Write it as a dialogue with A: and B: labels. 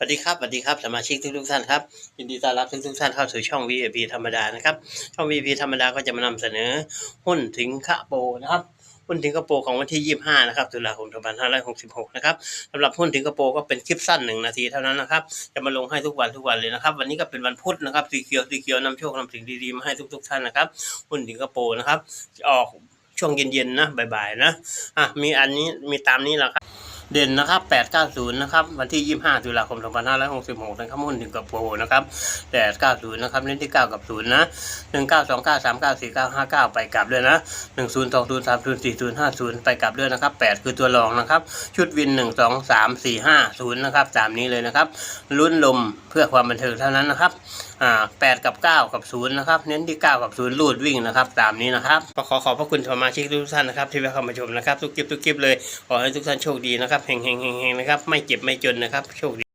A: สวัสดีครับสวัสดีครับสมาชิกทุกทุกท่านครับยินดีต้อนรับทุกทุกท่านเข้าสู่ช่อง VIP ธรรมดานะครับช่อง VIP ธรรมดาก็จะมานำเสนอหุ้นสิงคาโปรนะครับหุ้นสิงคโปรของวันที่ 25 นะครับ ตุลาคม 2566 นะครับสำหรับหุ้นสิงคโปรก็เป็นคลิปสั้นหนึ่งนาทีเท่านั้นนะครับ จะมาลงให้ทุกวันทุกวันเลยนะครับ วันนี้ก็เป็นวันพุธนะครับสีเขียวสีเขียวนำโชคนำสิ่งดีๆมาให้ทุกๆท่านนะครับ หุ้นสิงคโปรนะครับ ออกช่วงเย็นๆนะ บ่ายๆนะ อะ มีอันนี้ มีตามนี้แหละครับ เด่นนะครับ 890 นะครับ วันที่ 25 ตุลาคม 2566 นะครับหุ้นถึงกับโปรนะครับ 890 นะครับ เล่นที่ 9 กับ 0 นะ 1929 39 49 59 ไปกลับด้วยนะ 1020 30 40 50 ไปกลับด้วยนะครับ 8 คือตัวรองนะครับ ชุดวิน 1 2 3 4 5 0 นะครับ ตามนี้เลยนะครับ ลุ้นลมเพื่อความบันเทิงเท่านั้นนะครับอ่า8กับ 9 กับ 0 นะครับ เน้นที่ 9 กับ 0 ลูดวิ่งนะครับ ตามนี้นะครับขอขอบพระคุณสมาชิกทุกท่านนะครับที่แวะเข้ามาชมนะครับ ทุกคลิปทุกคลิปเลย ขอให้ทุกท่านโชคดีนะครับเฮงเฮงเฮงเฮงนะครับ ไม่เจ็บไม่จนนะครับ โชคดี